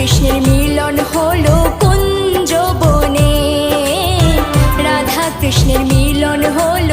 কৃষ্ণের মিলন হলো কুঞ্জ বনে। রাধা কৃষ্ণের মিলন হলো